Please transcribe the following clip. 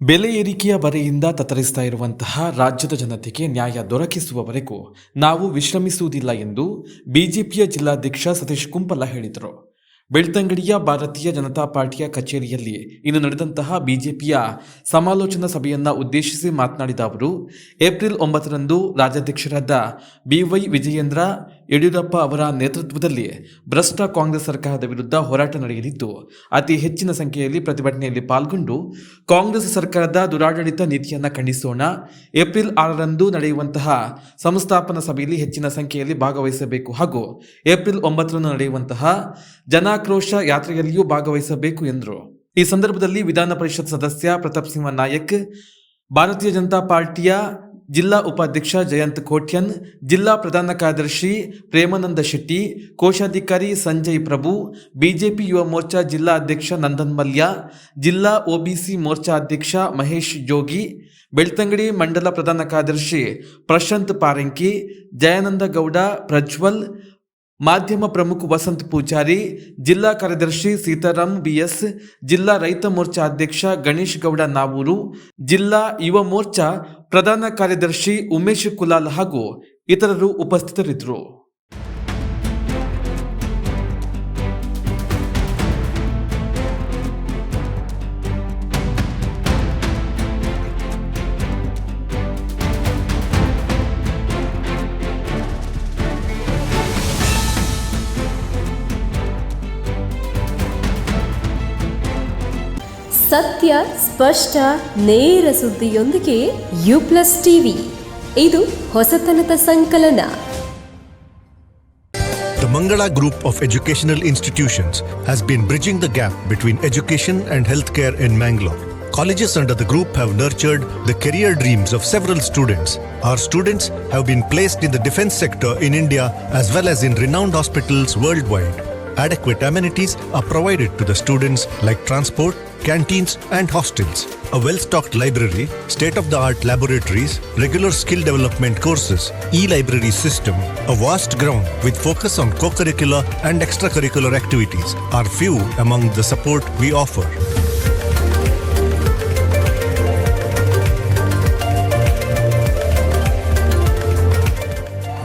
ಬೆಲೆ ಏರಿಕೆಯ ಬರೆಯಿಂದ ತತ್ತರಿಸ್ತಾ ಇರುವಂತಹ ರಾಜ್ಯದ ಜನತೆಗೆ ನ್ಯಾಯ ದೊರಕಿಸುವವರೆಗೂ ನಾವು ವಿಶ್ರಮಿಸುವುದಿಲ್ಲ ಎಂದು ಬಿಜೆಪಿಯ ಜಿಲ್ಲಾಧ್ಯಕ್ಷ ಸತೀಶ್ ಕುಂಪಲ ಹೇಳಿದರು. ಬೆಳ್ತಂಗಡಿಯ ಭಾರತೀಯ ಜನತಾ ಪಾರ್ಟಿಯ ಕಚೇರಿಯಲ್ಲಿ ಇಂದು ನಡೆದಂತಹ ಬಿಜೆಪಿಯ ಸಮಾಲೋಚನಾ ಸಭೆಯನ್ನು ಉದ್ದೇಶಿಸಿ ಮಾತನಾಡಿದ ಅವರು, ಏಪ್ರಿಲ್ ಒಂಬತ್ತರಂದು ರಾಜ್ಯಾಧ್ಯಕ್ಷರಾದ ಬಿವೈ ವಿಜಯೇಂದ್ರ ಯಡಿಯೂರಪ್ಪ ಅವರ ನೇತೃತ್ವದಲ್ಲಿ ಭ್ರಷ್ಟ ಕಾಂಗ್ರೆಸ್ ಸರ್ಕಾರದ ವಿರುದ್ಧ ಹೋರಾಟ ನಡೆಯಲಿದ್ದು, ಅತಿ ಹೆಚ್ಚಿನ ಸಂಖ್ಯೆಯಲ್ಲಿ ಪ್ರತಿಭಟನೆಯಲ್ಲಿ ಪಾಲ್ಗೊಂಡು ಕಾಂಗ್ರೆಸ್ ಸರ್ಕಾರದ ದುರಾಡಳಿತ ನೀತಿಯನ್ನು ಖಂಡಿಸೋಣ, ಏಪ್ರಿಲ್ ಆರರಂದು ನಡೆಯುವಂತಹ ಸಂಸ್ಥಾಪನಾ ಸಭೆಯಲ್ಲಿ ಹೆಚ್ಚಿನ ಸಂಖ್ಯೆಯಲ್ಲಿ ಭಾಗವಹಿಸಬೇಕು ಹಾಗೂ ಏಪ್ರಿಲ್ ಒಂಬತ್ತರಂದು ನಡೆಯುವಂತಹ ಜನಾಕ್ರೋಶ ಯಾತ್ರೆಯಲ್ಲಿಯೂ ಭಾಗವಹಿಸಬೇಕು ಎಂದರು. ಈ ಸಂದರ್ಭದಲ್ಲಿ ವಿಧಾನ ಪರಿಷತ್ ಸದಸ್ಯ ಪ್ರತಾಪ್ ಸಿಂಹ ನಾಯಕ್, ಭಾರತೀಯ ಜನತಾ ಪಾರ್ಟಿಯ ಜಿಲ್ಲಾ ಉಪಾಧ್ಯಕ್ಷ ಜಯಂತ್ ಕೋಟ್ಯನ್, ಜಿಲ್ಲಾ ಪ್ರಧಾನ ಕಾರ್ಯದರ್ಶಿ ಪ್ರೇಮಾನಂದ ಶೆಟ್ಟಿ, ಕೋಶಾಧಿಕಾರಿ ಸಂಜಯ್ ಪ್ರಭು, ಬಿಜೆಪಿ ಯುವ ಮೋರ್ಚಾ ಜಿಲ್ಲಾ ಅಧ್ಯಕ್ಷ ನಂದನ್ ಮಲ್ಯ, ಜಿಲ್ಲಾ ಒಬಿಸಿ ಮೋರ್ಚಾ ಅಧ್ಯಕ್ಷ ಮಹೇಶ್ ಜೋಗಿ, ಬೆಳ್ತಂಗಡಿ ಮಂಡಲ ಪ್ರಧಾನ ಕಾರ್ಯದರ್ಶಿ ಪ್ರಶಾಂತ್ ಪಾರಂಕಿ, ಜಯಾನಂದ ಗೌಡ, ಪ್ರಜ್ವಲ್, ಮಾಧ್ಯಮ ಪ್ರಮುಖ ವಸಂತ್ ಪೂಜಾರಿ, ಜಿಲ್ಲಾ ಕಾರ್ಯದರ್ಶಿ ಸೀತಾರಾಮ್ ಬಿಎಸ್, ಜಿಲ್ಲಾ ರೈತ ಮೋರ್ಚಾ ಅಧ್ಯಕ್ಷ ಗಣೇಶ್ ಗೌಡ ನಾವೂರು, ಜಿಲ್ಲಾ ಯುವ ಮೋರ್ಚಾ ಪ್ರಧಾನ ಕಾರ್ಯದರ್ಶಿ ಉಮೇಶ್ ಕುಲಾಲ್ ಹಾಗೂ ಇತರರು ಉಪಸ್ಥಿತರಿದ್ದರು. ಸತ್ಯ ಸ್ಪಷ್ಟ ನೇರ ಸುದ್ದಿಯೊಂದಿಗೆ ಯು ಪ್ಲಸ್ ಟಿವಿ ಇದು ಹೊಸತನದ ಸಂಕಲನ The Mangala Group of Educational Institutions has been bridging the gap between education and healthcare in Mangalore. Colleges under the group have nurtured the career dreams of several students. Our students have been placed in the defense sector in India as well as in renowned hospitals worldwide. Adequate amenities are provided to the students like transport, canteens, and hostels. A well stocked library, state of the art laboratories, regular skill development courses, e library system, a vast ground with focus on co curricular and extracurricular activities are few among the support we offer.